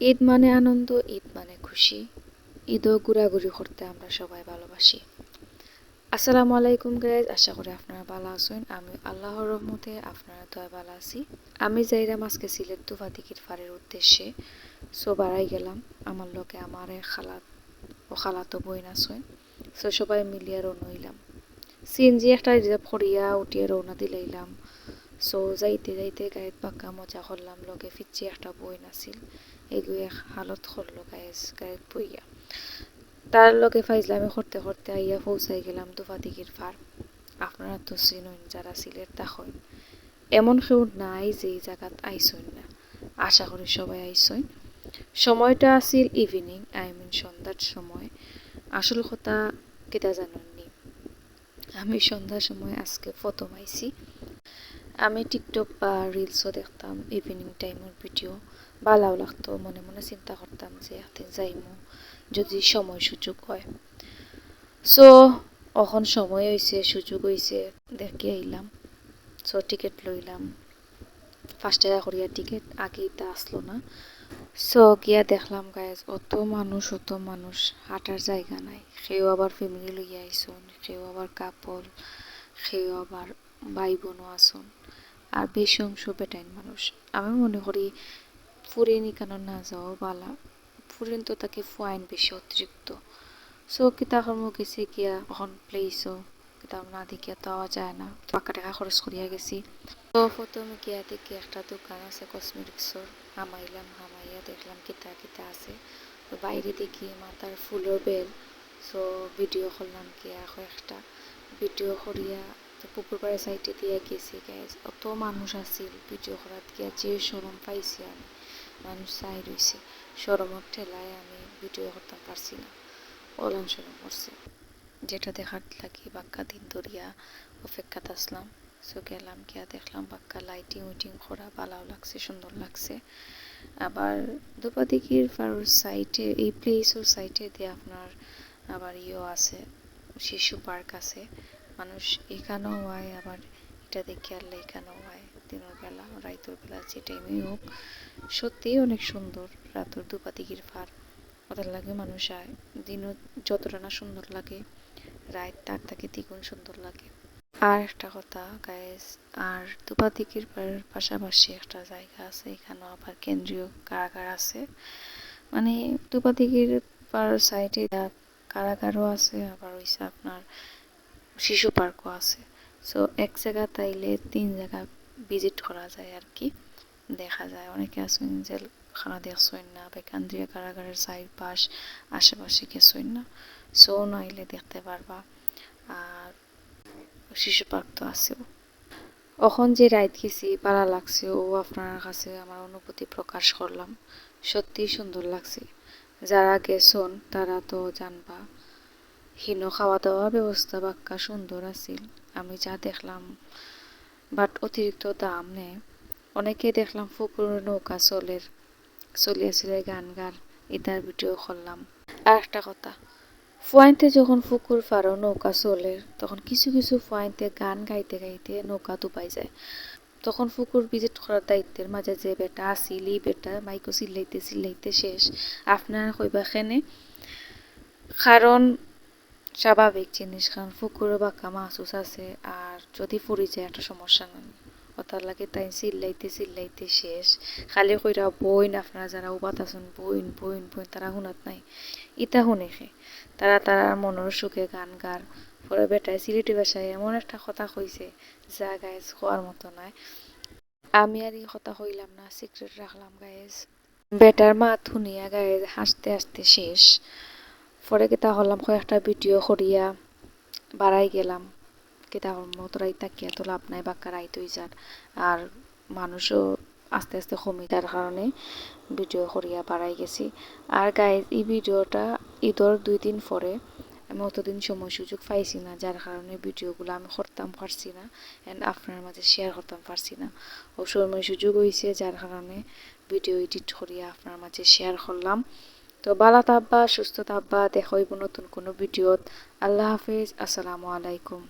ঈদ মানে আনন্দ, ঈদ মানে খুশি। ঈদও ঘোরাঘুরি করতে আমরা সবাই ভালোবাসি। আসসালামু আলাইকুম গাইজ আশা করি আপনারা ভালো আছেন। আমি আল্লাহর রহমতে আপনারা দয়া ভালো আছি। আমি যাইরাম আজকে সিলেট তুফাতিকির ফারের উদ্দেশ্যে। সো বাড়াই গেলাম। আমার লোকে আমার খালাত ও খালাতো বইন আছেন সো সবাই মিলিয়ে রওনা হইলাম। সিএনজি একটা রিজার্ভ করিয়া উঠিয়ে রওনা দিলাইলাম সো যাইতে যাইতে গাড়িত পাক্কা মজা করলাম, লগে ফিরছি একটা বই নাছিল এগুয়ে হালত করল গায়েস গাড়িত বইয়া। তার লগে ফাইজলামি করতে করতে আইয়া পৌঁছাই গেলাম দুফাদিগির ফার। আপনারা তো চিনুন যারা সিলেট দেখুন এমন কেউ নাই যে এই জায়গাত আইসইন না। আশা করি সবাই আইসইন। সময়টা আছিল ইভিনিং আই মিন সন্ধ্যার সময়। আসল কথা কেটা জানেননি? আমি সন্ধ্যার সময় আজকে ফটো মাইছি আমি টিকটক বা রিলসও দেখতাম ইভিনিং টাইমের ভিডিও ভালোও লাগতো, মনে মনে চিন্তা করতাম যে হাতে যাইমু, যদি সময় সুযোগ হয়। সো এখন সময় হয়েছে সুযোগ হয়েছে দেখে আইলাম। সো টিকিট লইলাম। ফার্স্ট টাকা করিয়া টিকিট আগে তা আসলো না। সো গিয়া দেখলাম গায়েস অত মানুষ অত মানুষ, হাঁটার জায়গা নাই। সেও আবার ফ্যামিলি লইয়া আইসন সেও আবার কাপল সেও আবার ভাই বোনও আসন আর বেশি অংশ বেটাইন মানুষ। আমি মনে করি ফুরিন ইকানো না যাওয়া বালা। ফুরিন তো তাকে ফুয়াইন বেশি অতিরিক্ত। সো কিতা কর্ম গেছে গিয়া এখন প্লেসও কিতা না দেখিয়া পাওয়া যায় না। পাকা টাকা খরচ করিয়া গেছি। তো প্রথমে গিয়া দেখি একটা দোকান আছে কসমেটিক্সর হামাইলাম, হামাইয়া দেখলাম কিতা কিতা আছে। তো বাইরে দেখি মাতার ফুলের বেল। সো ভিডিও করলাম গিয়া একটা ভিডিও করিয়া তো পুকুর পাড়ের সাইডে দিয়ে গেছি গ্যাস অত মানুষ আছিল, ভিডিও করার গিয়া যে সরম পাইছি আমি, মানুষ চাই রয়েছে সরমর ঠেলায় আমি ভিডিও করতে পারছি না অলান সরম করছে। যেটা দেখার লাগি বাক্কা দিন ধরিয়া অপেক্ষাতে আসলাম। সো গেলাম গিয়া দেখলাম বাক্কা লাইটিং উইটিং করা ভালো লাগছে, সুন্দর লাগছে। আবার দুপাদিকির ফারুর সাইটে এই প্লেসের সাইটে দিয়ে আপনার আবার ইয়েও আছে, শিশু পার্ক আছে। মানুষ, এখানেও হয়, আবার এটা দেখে আল্লাহ এখানেও হয়। দিনের বেলা রাইতের বেলা, যে টাইমে হোক, সত্যিই অনেক সুন্দর। রাতের দুপাদিগির ফার ওদের লাগে মানুষ আয়। দিনও যতটা না সুন্দর লাগে রাত তার তাকে দ্বিগুণ সুন্দর লাগে। আর একটা কথা গায়েস আর দুপাদিগির পাশাপাশি একটা জায়গা আছে, এখানেও আবার কেন্দ্রীয় কারাগার আছে। মানে দুপাদিগির পার সাইডে কারাগারও আছে, আবার হইছে আপনার শিশু পার্কও আছে। সো এক জায়গা তাইলে তিন জায়গা ভিজিট করা যায় আর কি দেখা যায়। অনেকে আছেন যে খানা দেখছেন না বা কান্দ্রিয়া কারাগারের চারিপাশ, আশেপাশে গেছেন না। সো নাইলে দেখতে পারবা। আর শিশু পার্ক তো আছেও। এখন যে রাইড গেছি পারা লাগছে। ও আপনার কাছে আমার অনুভূতি প্রকাশ করলাম। সত্যি সুন্দর লাগছে। যারা গেছন, তারা তো জানবা। হীন খাওয়া দাওয়া ব্যবস্থা বাক্কা সুন্দর আছিল। আমি যা দেখলাম, বাট অতিরিক্ত দাম নেয় অনেকে দেখলাম ফুকুর নৌকা চলের, চলিয়েছিল গান গান এটার ভিডিও করলাম। আর একটা কথা, ফুয়াইনতে যখন ফুকুর ফারো নৌকা চলে, তখন কিছু কিছু ফুয়াইনতে গান গাইতে গাইতে নৌকা ডুবাই যায়। তখন ফুকুর ভিজিট করার দায়িত্বের মাঝে যে বেটা আসিল বেটা মাইকো চিল্লাইতে চিল্লাইতে শেষ। আপনার কইবা খেনে? কারণ স্বাভাবিক জিনিস, কারণ পুকুরে বাঁকা মাছুস আছে, আর যদি ফুরি যায় একটা সমস্যা নেই। ওটার লাগে তাই চিল্লাইতে চিল্লাইতে শেষ। খালি কইরা বইন আপনারা যারা উবাত আছেন, বইন বইন বইন, তারা শুনাত নাই। ইটা শুনে খে তারা তারা মনের সুখে গান গার পরে বেটায় সিলেটি ভাষায় এমন একটা কথা কইছে, যা গায়েস খোয়ার মতো নাই। আমি আর এই কথা কইলাম না সিক্রেট রাখলাম গায়েস বেটার মা থুনিয়া গায়ে হাসতে হাসতে শেষ। পরে কিতা হলাম কয়েকটা ভিডিও করিয়া বাড়াই গেলাম। কিতা হলাম তোরাই তাকিয়া তো লাভ নাই বাক্কা রাইত হয়ে যার আর মানুষও আস্তে আস্তে কমে যার কারণে ভিডিও করিয়া বাড়াই গেছি। আর গায়ে এই ভিডিওটা ঈদর দুই দিন পরে আমি অতদিন সময় সুযোগ পাইছি না যার কারণে ভিডিওগুলো আমি করতাম পারছি না অ্যান্ড আপনার মাঝে শেয়ার করতাম পারছি না। ও সময় সুযোগ হয়েছে যার কারণে ভিডিও এডিট করিয়া আপনার মাঝে শেয়ার করলাম তো বালা থাকবা সুস্থ থাকবা দেখা নতুন কোনো ভিডিওত। আল্লাহ হাফিজ আসসালামু আলাইকুম।